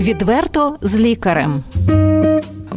Відверто з лікарем.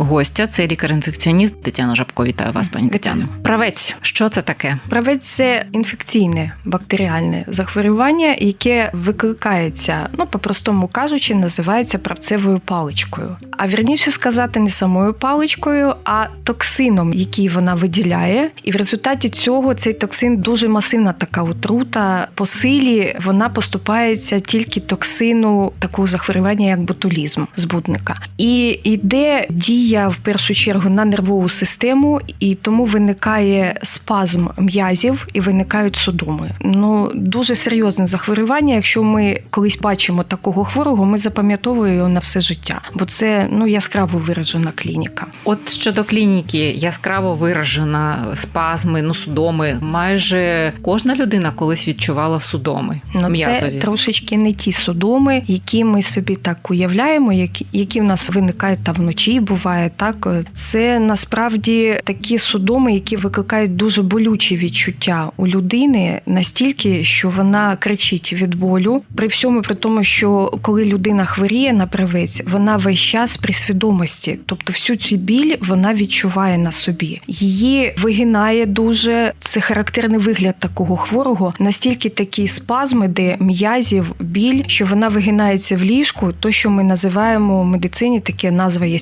Гостя це лікар-інфекціоніст Тетяна Жабко. Вітаю вас, пані. Тетяно. Правець, що це таке? Правець це інфекційне бактеріальне захворювання, яке викликається, ну по-простому кажучи, називається правцевою паличкою. А вірніше сказати, не самою паличкою, а токсином, який вона виділяє. І в результаті цього цей токсин дуже масивна така отрута. По силі вона поступається тільки токсину такого захворювання, як ботулізм збудника. І йде дія в першу чергу на нервову систему, і тому виникає спазм м'язів і виникають судоми. Ну дуже серйозне захворювання. Якщо ми колись бачимо такого хворого, ми запам'ятовуємо його на все життя, бо це ну яскраво виражена клініка. От щодо клініки, яскраво виражена спазми, ну судоми. Майже кожна людина колись відчувала судоми Ну, це м'язові. трошечки не ті судоми, які ми собі так уявляємо, які, які в нас виникають та вночі. Буває так. Це насправді такі судоми, які викликають дуже болючі відчуття у людини настільки, що вона кричить від болю. При всьому при тому, що коли людина хворіє на правець, вона весь час при свідомості, тобто всю цю біль вона відчуває на собі. Її вигинає дуже це характерний вигляд такого хворого. Настільки такі спазми, де м'язів, біль, що вона вигинається в ліжку, то що ми називаємо в медицині, таке назва є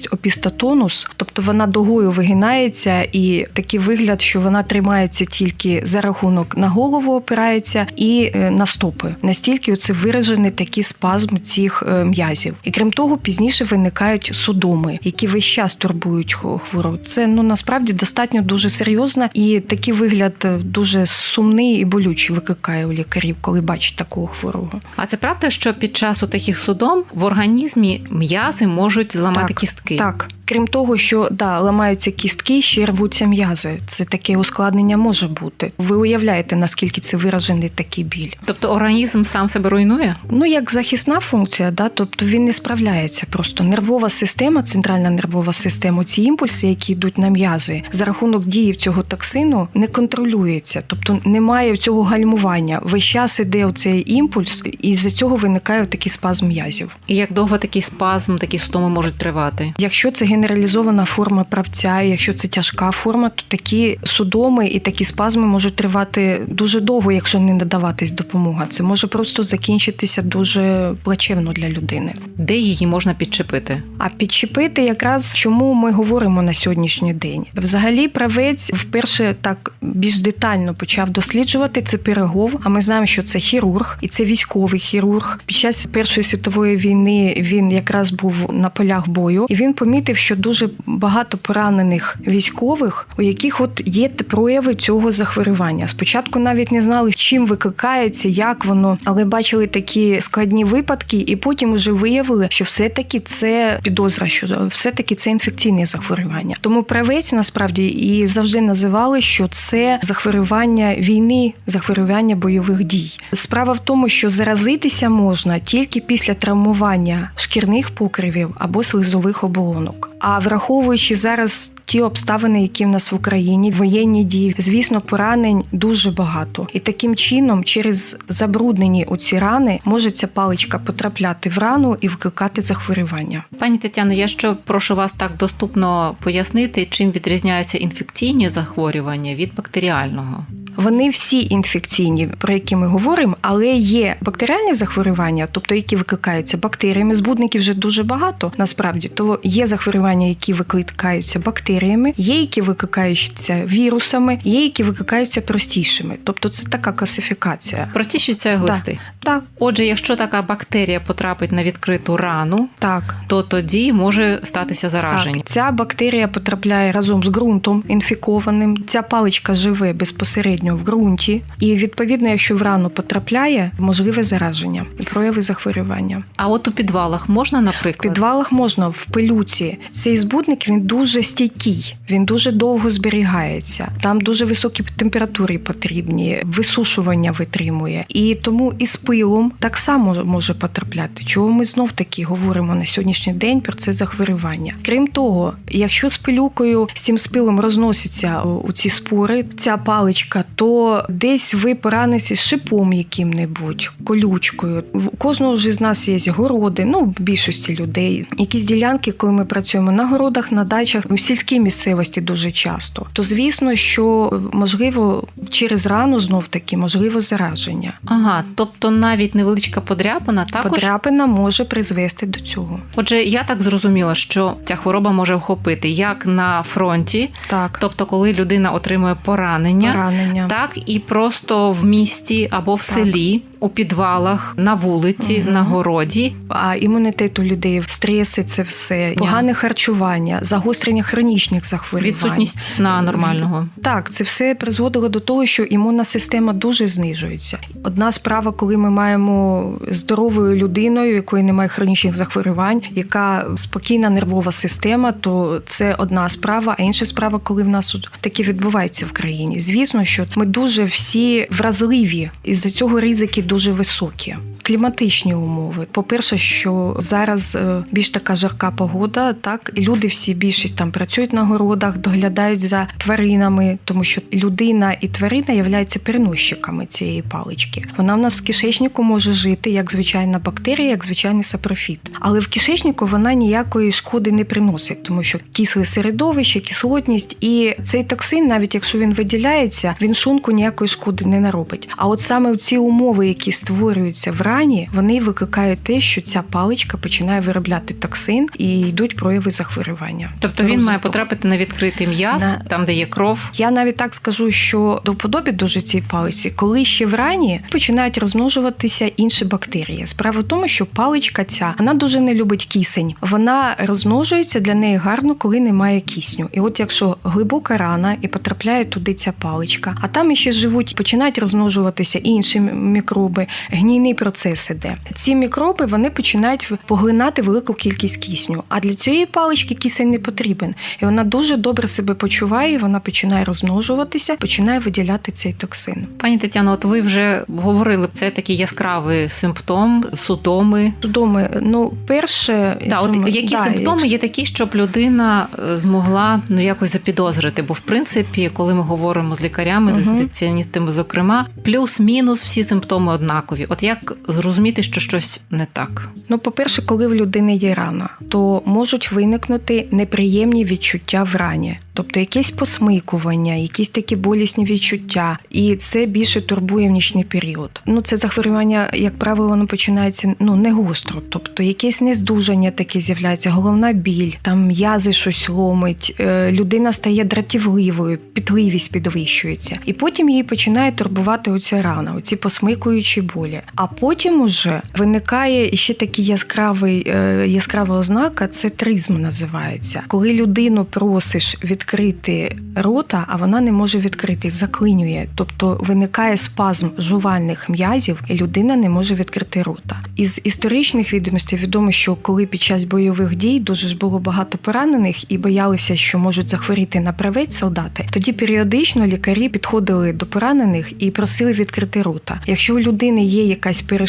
опістотонус, тобто вона дугою вигинається, і такий вигляд, що вона тримається тільки за рахунок на голову, опирається і е, на стопи. Настільки це виражений такий спазм цих е, м'язів. І крім того, пізніше виникають судоми, які весь час турбують хво- хворого. Це ну насправді достатньо дуже серйозно, і такий вигляд е, дуже сумний і болючий викликає у лікарів, коли бачать такого хворого. А це правда, що під час таких судом в організмі м'язи можуть зламати Так, кістки? Так, крім того, що да, ламаються кістки, ще рвуться м'язи. Це таке ускладнення може бути. Ви уявляєте, наскільки це виражений такий біль. Тобто організм сам себе руйнує? Ну, як захисна функція, да, тобто він не справляється. Просто нервова система, центральна нервова система, ці імпульси, які йдуть на м'язи, за рахунок дії цього токсину не контролюється, тобто немає цього гальмування. Весь час іде оцей імпульс, і з-за цього виникає такий спазм м'язів. І як довго такий спазм, такі судоми можуть тривати? Якщо це генералізована форма правця, і якщо це тяжка форма, то такі судоми і такі спазми можуть тривати дуже довго, якщо не надаватись допомога. Це може просто закінчитися дуже плачевно для людини. Де її можна підчепити? А підчепити якраз чому ми говоримо на сьогоднішній день. Взагалі, правець вперше так більш детально почав досліджувати це Пирогов. А ми знаємо, що це хірург, і це військовий хірург. Під час Першої світової війни він якраз був на полях бою, і він помітив, що дуже багато поранених військових, у яких от є прояви цього захворювання. Спочатку навіть не знали, чим викликається, як воно, але бачили такі складні випадки, і потім вже виявили, що все-таки це підозра, що все-таки це інфекційне захворювання. Тому правець насправді і завжди називали, що це захворювання війни, захворювання бойових дій. Справа в тому, що заразитися можна тільки після травмування шкірних покривів або слизових оболонок. А враховуючи зараз ті обставини, які в нас в Україні, воєнні дії, звісно, поранень дуже багато. І таким чином, через забруднені оці рани, може ця паличка потрапляти в рану і викликати захворювання. Пані Тетяно, я що прошу вас так доступно пояснити, чим відрізняються інфекційні захворювання від бактеріального. Вони всі інфекційні, про які ми говоримо, але є бактеріальні захворювання, тобто які викликаються бактеріями. Збудників вже дуже багато насправді. То є захворювання, які викликаються бактеріями, є які викликаються вірусами, є які викликаються простішими. Тобто це така класифікація. Простіші це глисти. Так, Отже, якщо така бактерія потрапить на відкриту рану, так. то тоді може статися зараження. Так, ця бактерія потрапляє разом з ґрунтом інфікованим. Ця паличка живе безпосередньо в ґрунті, і відповідно, якщо в рану потрапляє, можливе зараження і прояви захворювання. А от у підвалах можна, В наприклад, підвалах можна в пилюці. Цей збудник він дуже стійкий, він дуже довго зберігається. Там дуже високі температури потрібні, висушування витримує. І тому і з пилом так само може потрапляти. Чого ми знов таки говоримо на сьогоднішній день про це захворювання. Крім того, якщо з пилюкою з цим спилом розносяться у ці спори, ця паличка то десь ви поранитесь шипом яким-небудь, колючкою. У кожного ж з нас є городи, ну в більшості людей. Якісь ділянки, коли ми працюємо на городах, на дачах, в сільській місцевості дуже часто. То звісно, що можливо через рану знов таки можливо зараження. Ага, тобто навіть невеличка подряпина також. Подряпина може призвести до цього. Отже, я так зрозуміла, що ця хвороба може охопити як на фронті, Так, тобто коли людина отримує поранення, поранення. Так і просто в місті або в селі, у підвалах, на вулиці, Мгм. на городі. А імунітет у людей, стреси, це все, погане харчування, загострення хронічних захворювань. Відсутність сна нормального. Так, це все призводило до того, що імунна система дуже знижується. Одна справа, коли ми маємо здоровою людиною, якої немає хронічних захворювань, яка спокійна нервова система, то це одна справа. А інша справа, коли в нас от таке відбувається в країні. Звісно, що ми дуже всі вразливі, і за цього ризики дуже високі. Кліматичні умови. По-перше, що зараз е, більш така жарка погода, так і люди всі більшість там працюють на городах, доглядають за тваринами, тому що людина і тварина являються переносчиками цієї палички. Вона в нас в кишечнику може жити як звичайна бактерія, як звичайний сапрофіт. Але в кишечнику вона ніякої шкоди не приносить, тому що кисле середовище, кислотність і цей токсин, навіть якщо він виділяється, він шлунку ніякої шкоди не наробить. А от саме ці умови, які створюються в рані, вони викликають те, що ця паличка починає виробляти токсин і йдуть прояви захворювання. Тобто він має потрапити на відкритий м'яз, На- там, де є кров. Я навіть так скажу, що до вподобі дуже цій палиці, коли ще в рані починають розмножуватися інші бактерії. Справа в тому, що паличка ця вона дуже не любить кисень. Вона розмножується для неї гарно, коли немає кисню. І от якщо глибока рана і потрапляє туди ця паличка, а там іще живуть, починають розмножуватися інші мікроби, гнійний процес іде. Ці мікроби вони починають поглинати велику кількість кисню. А для цієї палички кисень не потрібен. І вона дуже добре себе почуває, і вона починає розмножуватися, починає виділяти цей токсин. Пані Тетяно, от ви вже говорили, це такий яскравий симптом, судоми. Судоми, ну перше, Да, от які да, симптоми є такі, щоб людина е, змогла ну якось запідозрити? Бо в принципі, коли ми говоримо з лікарями, з інфекціоністами, зокрема, плюс-мінус всі симптоми однакові. От як зрозуміти, що щось не так? Ну, по-перше, коли в людини є рана, то можуть виникнути неприємні відчуття в рані, тобто якесь посмикування, якісь такі болісні відчуття, і це більше турбує в нічний період. Ну, це захворювання, як правило, воно починається ну не гостро, тобто якесь нездужання таке з'являється, головна біль, там м'язи щось ломить, е, людина стає дратівливою, підливість підвищується, і потім її починає турбувати оця рана, оці посмикуючі болі. А потім уже виникає ще такий яскравий е, яскрава ознака, це тризм називається. Коли людину просиш відкрити рота, а вона не може відкрити, заклинює, тобто виникає спазм жувальних м'язів, і людина не може відкрити рота. Із історичних відомостей відомо, що коли під час бойових дій дуже ж було багато поранених і боялися, що можуть захворіти на правець солдати, тоді періодично лікарі підходили до поранених і просили відкрити рота. Якщо у людини є якась перешкода,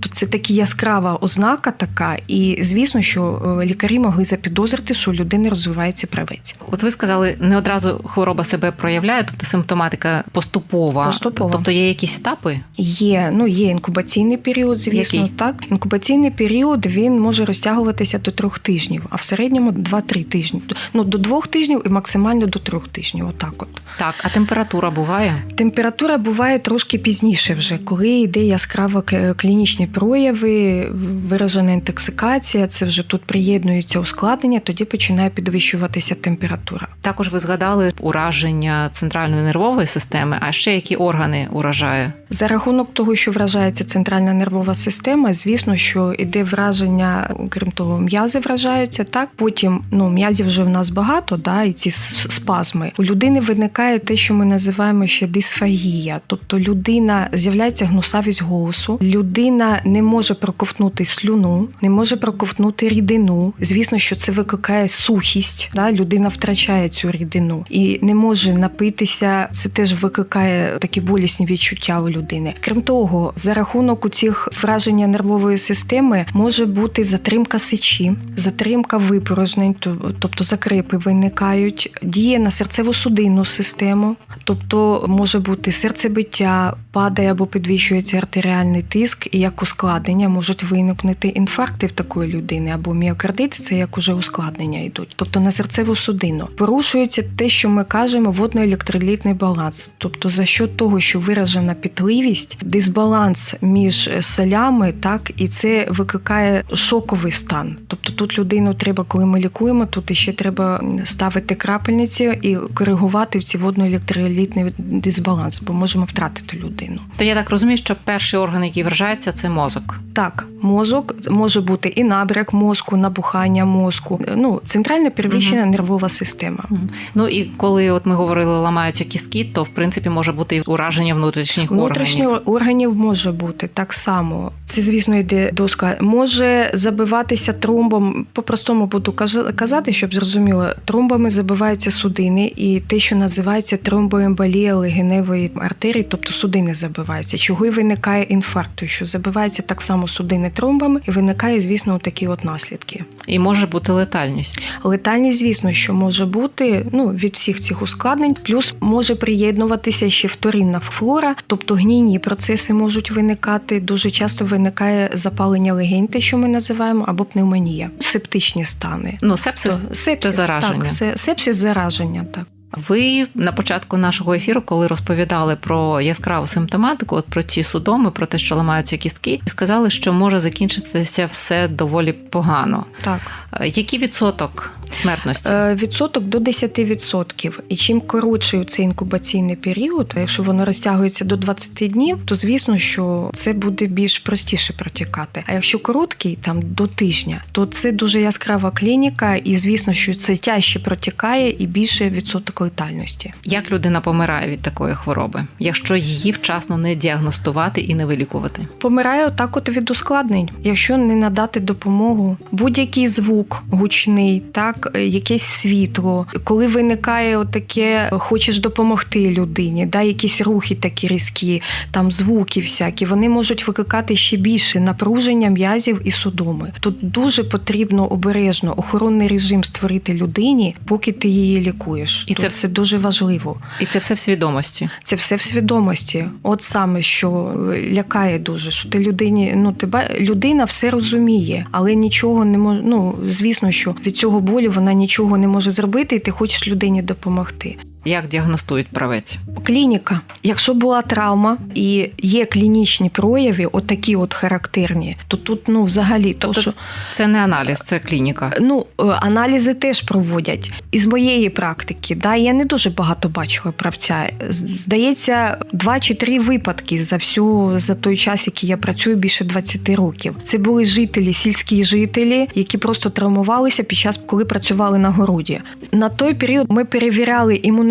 то це такі яскрава ознака така, і звісно, що е, лікарі могли запідозрити, що у людини розвивається правець. От ви сказали, не одразу хвороба себе проявляє, тобто симптоматика поступова. Поступова. Тобто є якісь етапи? Є ну є інкубаційний період, звісно, Який? так. Інкубаційний період він може розтягуватися до трьох тижнів, а в середньому 2-3 тижні. Ну до двох тижнів і максимально до трьох тижнів. Отак, от Так, а температура буває? температура буває трошки пізніше, вже коли йде яскраво к- клінічні прояви, виражена інтоксикація. Це вже тут приєднуються ускладнення, тоді починає підвищуватися температура. Також ви згадали ураження центральної нервової системи, а ще які органи уражає? За рахунок того, що вражається центральна нервова система, звісно, що іде враження, крім того, м'язи вражаються. Так потім ну м'язів вже в нас багато, да, і ці спазми. У людини виникає те, що ми називаємо ще дисфагія, тобто людина з'являється гнусавість голосу, людина не може проковтнути слюну, не може проковтнути рідину. Звісно, що це викликає сухість. Да? Людина втрачає цю рідину і не може напитися. Це теж викликає такі болісні відчуття у людини. Крім того, за рахунок у цих враження нервової системи може бути затримка сечі, затримка випорожнень, тобто закрепи виникають, діє на серцево-судинну систему, тобто може бути серцебиття, падає або підвищується артеріальний тиск, і як ускладнення можуть виникнути інфаркти в такої людини, або міокардит це як уже ускладнення йдуть, тобто на серцеву судину. Порушується те, що ми кажемо, водно-електролітний баланс, тобто за що того, що виражена пітливість, дисбаланс між солями, так і це викликає шоковий стан. Тобто тут людину треба, коли ми лікуємо, тут ще треба ставити крапельниці і коригувати в ці водно-електролітний дисбаланс, бо можемо втратити людину. То я так розумію, що перший орган, який вражається, це мозок. Так, мозок може бути і набряк мозку, набухання мозку. Ну, центральна первічна нервова система. Мгм. Ну і коли от ми говорили, ламаються кістки, то в принципі може бути і ураження внутрішніх Внутрішніх органів. органів може бути так само. Це, звісно, йде доска. Може забиватися тромбом. По-простому буду казати, щоб зрозуміло. Тромбами забиваються судини, і те, що називається тромбоемболія легеневої артерії, тобто судини забиваються. Чого і виникає інфаркт, тому що забиваються так само судини тромбами, і виникає, звісно, такі от наслідки. І може бути летальність. Летальність, звісно, що може бути ну, від всіх цих ускладнень, плюс може приєднуватися ще вторинна флора, тобто гнійні процеси можуть виникати. Дуже часто виникає запалення легень, те, що ми називаємо, або пневмонія, септичні стани. Ну, сепсис. То сепсис, зараження. Так, сепсис зараження, так. Ви на початку нашого ефіру, коли розповідали про яскраву симптоматику, от про ці судоми, про те, що ламаються кістки, сказали, що може закінчитися все доволі погано. так. Е, Який відсоток смертності? Е, Відсоток до 10%. І чим коротший цей інкубаційний період, а якщо воно розтягується до 20 днів, то звісно, що це буде більш простіше протікати. А якщо короткий, там до тижня, то це дуже яскрава клініка, і звісно, що це тяжче протікає і більше відсоток летальності. Як людина помирає від такої хвороби, якщо її вчасно не діагностувати і не вилікувати? Помирає отак от від ускладнень, якщо не надати допомогу, будь-який звук гучний, так е, якесь світло, коли виникає отаке, хочеш допомогти людині, да, якісь рухи такі різкі, там звуки всякі, вони можуть викликати ще більше напруження м'язів і судоми. Тут дуже потрібно обережно охоронний режим створити людині, поки ти її лікуєш. І Тут це це дуже важливо. І це все в свідомості. Це все в свідомості. От саме що лякає дуже, що ти людині, ну тебе людина все розуміє, але нічого не може. Ну звісно, що від цього болю вона нічого не може зробити, і ти хочеш людині допомогти. Як діагностують правець? Клініка. Якщо була травма і є клінічні прояви, отакі от характерні, то тут ну взагалі то, Тобто що Це не аналіз, це клініка. Ну, е, аналізи теж проводять. Із моєї практики, да, я не дуже багато бачила правця. Здається, два чи три випадки за всю за той час, який я працюю, більше 20 років. Це були жителі, сільські жителі, які просто травмувалися під час, коли працювали на городі. На той період ми перевіряли імунітет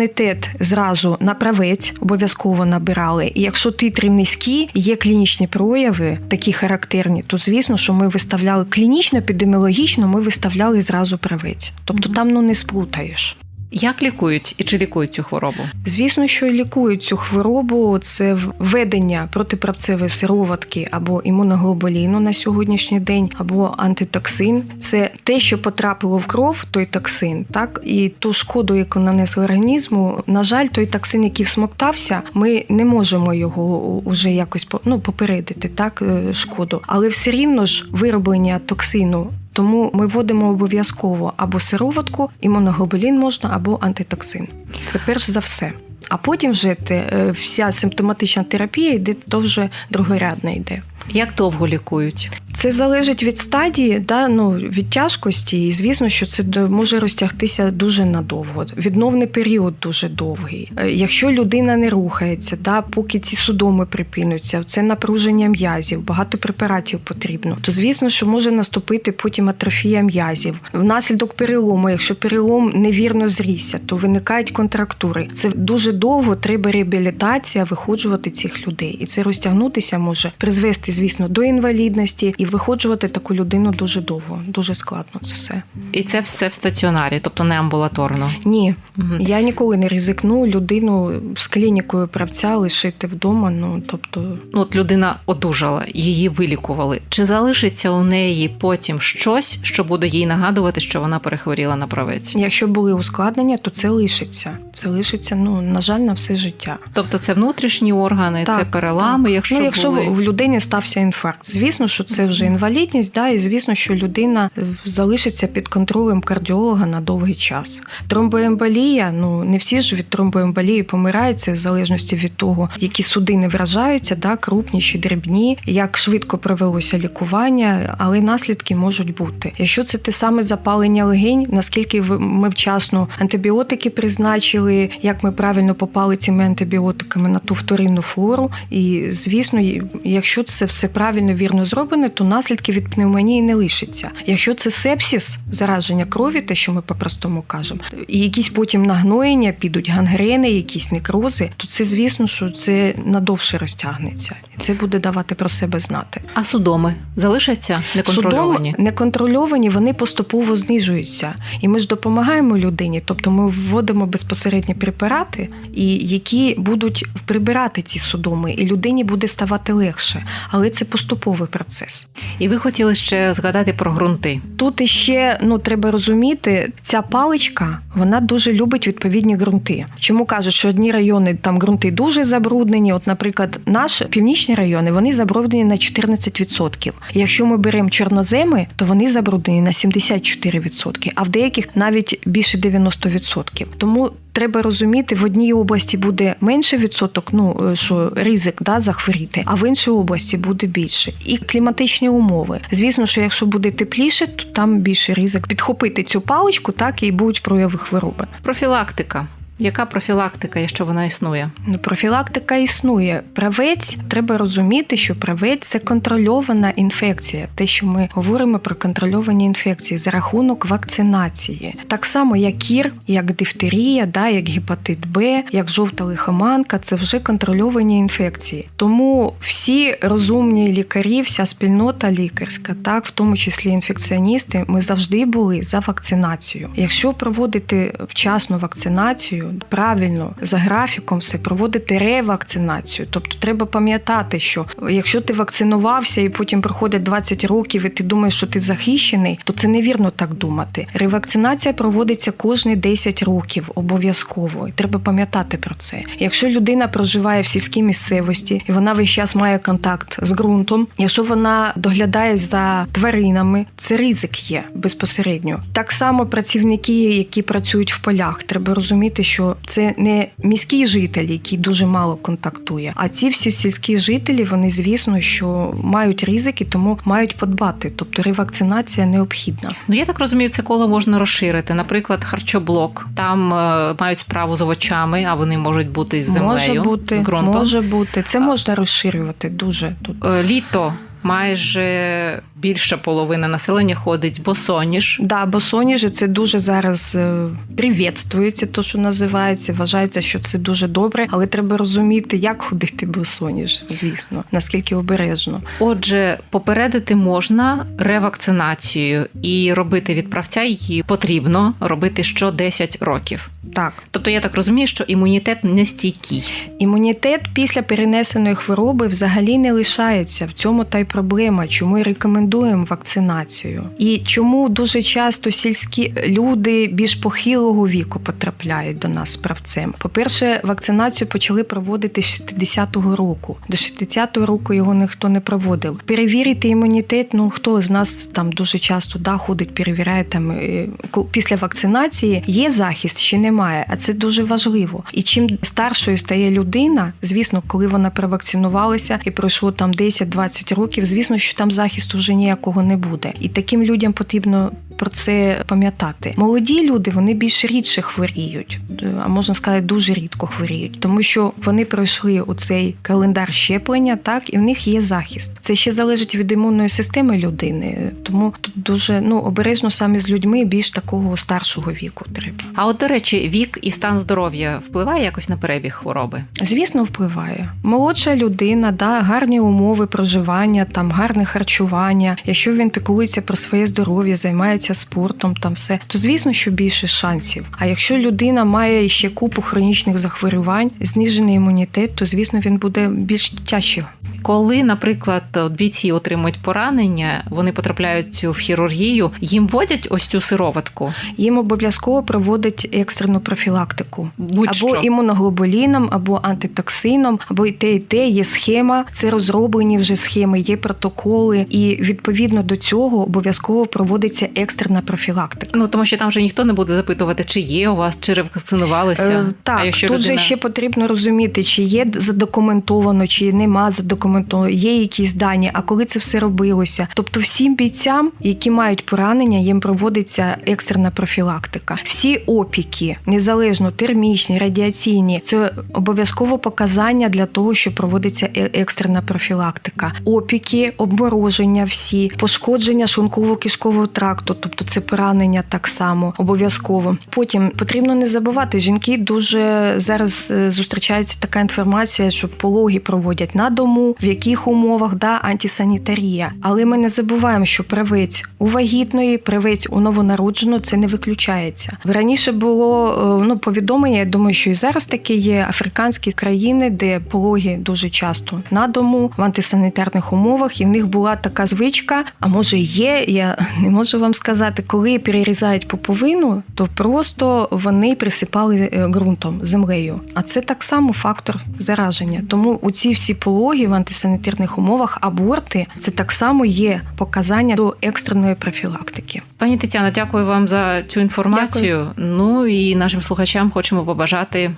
зразу на правець, обов'язково набирали. І якщо титри низькі, є клінічні прояви, такі характерні, то звісно, що ми виставляли клінічно, епідеміологічно, ми виставляли зразу правець. Тобто там ну не сплутаєш. Як лікують і чи лікують цю хворобу? Звісно, що лікують цю хворобу. Це введення протиправцевої сироватки або імуноглобуліну на сьогоднішній день, або антитоксин. Це те, що потрапило в кров, той токсин, так і ту шкоду, яку нанесли організму. На жаль, той токсин, який всмоктався, ми не можемо його уже якось ну, попередити, так е, шкоду. Але все рівно ж вироблення токсину. Тому ми вводимо обов'язково або сироватку, імуноглобулін можна, або антитоксин. Це перш за все. А потім вже те, е, вся симптоматична терапія йде, то вже другорядна йде. Як довго лікують? Це залежить від стадії, да, ну, від тяжкості, і звісно, що це може розтягтися дуже надовго. Відновний період дуже довгий. Е, Якщо людина не рухається, да, поки ці судоми припинуться, це напруження м'язів, багато препаратів потрібно, то звісно, що може наступити потім атрофія м'язів. Внаслідок перелому, якщо перелом невірно зрісся, то виникають контрактури. Це дуже довго треба реабілітація, виходжувати цих людей, і це розтягнутися може призвести, звісно, до інвалідності, і виходжувати таку людину дуже довго, дуже складно це все. І це все в стаціонарі, тобто не амбулаторно. Ні, Мгм. я ніколи не ризикну людину з клінікою правця лишити вдома. Ну тобто, Ну, от людина одужала, її вилікували. Чи залишиться у неї потім щось, що буде їй нагадувати, що вона перехворіла на правець? якщо були ускладнення, то це лишиться. Це лишиться, ну на жаль, на все життя. Тобто це внутрішні органи, Так, це перелами, якщо, ну, якщо були... в людині стався інфаркт, звісно, що це вже інвалідність, да, і звісно, що людина е, залишиться під контролем кардіолога на довгий час. Тромбоемболія, ну не всі ж від тромбоемболії помирають, це в залежності від того, які судини вражаються, да, крупні чи дрібні, як швидко провелося лікування, але наслідки можуть бути. Якщо це те саме запалення легень, наскільки ми вчасно антибіотики призначили, як ми правильно попали цими антибіотиками на ту вторинну флору. І звісно, якщо це все правильно вірно зроблено, то наслідки від пневмонії не лишиться. Якщо це сепсис, зараження крові, те, що ми по-простому кажемо, і якісь потім нагноєння підуть, гангрени, якісь некрози, то це звісно, що це надовше розтягнеться, і це буде давати про себе знати. А судоми залишаться неконтрольовані? Судом неконтрольовані, вони поступово знижуються. І ми ж допомагаємо людині, тобто ми вводимо безпосередньо препарати, і які будуть прибирати ці судоми, і людині буде ставати легше. Але це поступовий процес. І ви хотіли ще згадати про ґрунти. Тут іще ну треба розуміти, ця паличка вона дуже любить відповідні ґрунти. Чому кажуть, що одні райони там ґрунти дуже забруднені? От, наприклад, наші північні райони вони забруднені на 14%. Якщо ми беремо чорноземи, то вони забруднені на 74%, а в деяких навіть більше 90%. Тому Треба розуміти, в одній області буде менше відсоток, ну е, що ризик да, захворіти, а в іншій області буде більше. І кліматичні умови. Звісно, що якщо буде тепліше, то там більше ризик підхопити цю паличку, так і будуть прояви хвороби. Профілактика. Яка профілактика, якщо вона існує? Ну, Профілактика існує. Правець треба розуміти, що правець це контрольована інфекція. Те, що ми говоримо про контрольовані інфекції за рахунок вакцинації, так само як кір, як дифтерія, да, як гепатит Б, як жовта лихоманка, це вже контрольовані інфекції. Тому всі розумні лікарі, вся спільнота лікарська, так в тому числі інфекціоністи, ми завжди були за вакцинацію. Якщо проводити вчасну вакцинацію, правильно за графіком все проводити ревакцинацію. Тобто треба пам'ятати, що якщо ти вакцинувався і потім проходить 20 років, і ти думаєш, що ти захищений, то це невірно так думати. Ревакцинація проводиться кожні 10 років обов'язково. І треба пам'ятати про це. Якщо людина проживає в сільській місцевості і вона весь час має контакт з ґрунтом, якщо вона доглядає за тваринами, це ризик є безпосередньо. Так само працівники, які працюють в полях, треба розуміти, що це не міський житель, який дуже мало контактує, а ці всі сільські жителі, вони звісно, що мають ризики, тому мають подбати. Тобто ревакцинація необхідна. Ну я так розумію, це коло можна розширити. Наприклад, харчоблок. Там е, мають справу з овочами, а вони можуть бути з землею, може бути, з ґрунтом. може бути. Це можна розширювати дуже тут. Е, Літо майже більша половина населення ходить босоніж. Да, бо соніжі це дуже зараз е, привітствується, то що називається. Вважається, що це дуже добре, але треба розуміти, як ходити босоніж, звісно, наскільки обережно. Отже, попередити можна ревакцинацією і робити відправця її потрібно робити що 10 років. Так, Тобто я так розумію, що імунітет не стійкий. імунітет після перенесеної хвороби взагалі не лишається. В цьому та й проблема, чому і рекомендуємо вакцинацію. І чому дуже часто сільські люди більш похилого віку потрапляють до нас правцем. По-перше, вакцинацію почали проводити з 60-го року. До 60-го року його ніхто не проводив. Перевірити імунітет, ну хто з нас там дуже часто да, ходить, перевіряє там е, після вакцинації, є захист чи немає, а це дуже важливо. І чим старшою стає людина, звісно, коли вона провакцинувалася і пройшло там 10-20 років, звісно, що там захисту вже ніякого не буде. І таким людям потрібно про це пам'ятати. Молоді люди вони більш рідше хворіють, а можна сказати, дуже рідко хворіють, тому що вони пройшли оцей календар щеплення, так і в них є захист. Це ще залежить від імунної системи людини, тому тут дуже ну обережно саме з людьми більш такого старшого віку треба. А от, до речі, вік і стан здоров'я впливає якось на перебіг хвороби. Звісно, впливає. Молодша людина, да, гарні умови проживання, там гарне харчування, якщо він піклується про своє здоров'я, займається спортом, там все, то звісно, що більше шансів. А якщо людина має ще купу хронічних захворювань, знижений імунітет, то звісно він буде більш тяжчий. Коли, наприклад, бійці отримують поранення, вони потрапляють в хірургію, їм вводять ось цю сироватку. Їм обов'язково проводять екстрену профілактику. Будь-що. Або імуноглобуліном, або антитоксином, або і те, і те є схема. Це розроблені вже схеми, є протоколи, і відповідно до цього обов'язково проводиться екстрена профілактика. Ну тому що там вже ніхто не буде запитувати, чи є у вас, чи ревакцинувалися. Е, так, а якщо тут людина... же ще потрібно розуміти, чи є задокументовано, чи нема задокументовано, є якісь дані, а коли це все робилося. Тобто всім бійцям, які мають поранення, їм проводиться екстрена профілактика. Всі опіки, незалежно термічні, радіаційні, це обов'язково показання для того, що проводиться е- екстрена профілактика. Опіки, обмороження, всі пошкодження шлунково-кишкового тракту, тобто це поранення так само обов'язково. Потім потрібно не забувати, жінки дуже зараз е, зустрічається така інформація, що пологи проводять на дому, в яких умовах да антисанітарія. Але ми не забуваємо, що правець у вагітної, правець у новонародженого це не виключається. Раніше було е, ну повідомлення. Я думаю, що і зараз таке є африканські країни, де пологи дуже часто на дому в антисанітарних умовах, і в них була така звичка. А може є, я не можу вам сказати, коли перерізають поповину, то просто вони присипали е, ґрунтом, землею. А це так само фактор зараження. Тому у ці всі пологи в антисанітарних умовах аборти це так само є показання до екстреної профілактики. Пані Тетяна, дякую вам за цю інформацію. Ну і нашим слухачам хочемо побажати: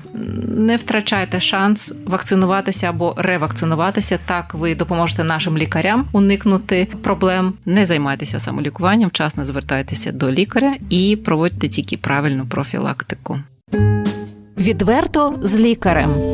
не втрачайте шанс вакцинуватися або ревакцинуватися. Так ви допоможете нашим лікарям уникнути проблем. Не займайтеся самолікуванням, вчасно звертайтеся до лікаря і проводьте тільки правильну профілактику. Відверто з лікарем.